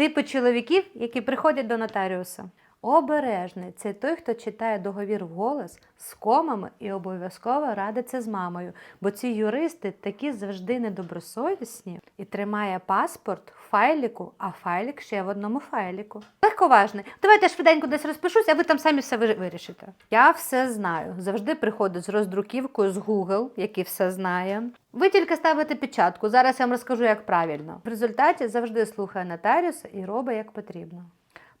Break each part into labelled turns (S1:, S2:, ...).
S1: Типи чоловіків, які приходять до нотаріуса. Обережний це той, хто читає договір вголос з комами і обов'язково радиться з мамою, бо ці юристи такі завжди недобросовісні і тримає паспорт в файліку, а файлік ще в одному файліку. Легковажний. Давайте я швиденько десь розпишусь, а ви там самі все вирішите. Я все знаю. Завжди приходить з роздруківкою з Google, який все знає. Ви тільки ставите печатку. Зараз я вам розкажу, як правильно. В результаті завжди слухає нотаріуса і робить як потрібно.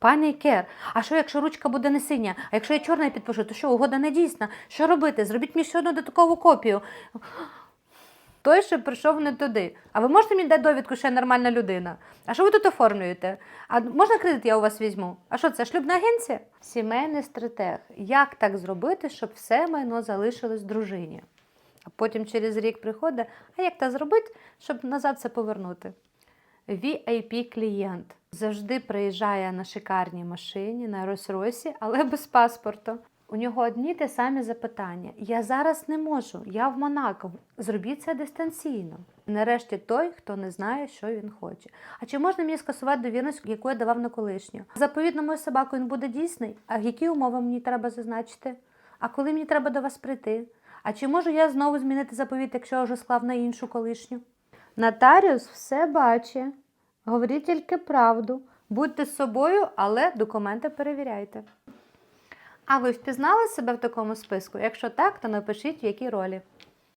S1: Пані Кер, а що якщо ручка буде не синя? А якщо я чорна підпишу, то що угода не дійсна? Що робити? Зробіть мені ще одну додаткову копію. Той, що прийшов не туди. А ви можете мені дати довідку, що я нормальна людина? А що ви тут оформлюєте? А можна кредит я у вас візьму? А що це шлюбна агенція? Сімейний стратег. Як так зробити, щоб все майно залишилось дружині? А потім через рік приходить, а як так зробити, щоб назад це повернути? VIP клієнт завжди приїжджає на шикарній машині, на Рось-Росі, але без паспорту. У нього одні ті самі запитання. Я зараз не можу, я в Монако. Зробіть це дистанційно. Нарешті той, хто не знає, що він хоче. А чи можна мені скасувати довірність, яку я давав на колишню? Заповіт на мою собаку він буде дійсний. А які умови мені треба зазначити? А коли мені треба до вас прийти? А чи можу я знову змінити заповіт, якщо я вже склав на іншу колишню? Нотаріус все бачить. Говоріть тільки правду. Будьте собою, але документи перевіряйте. А ви впізнали себе в такому списку? Якщо так, то напишіть, в якій ролі.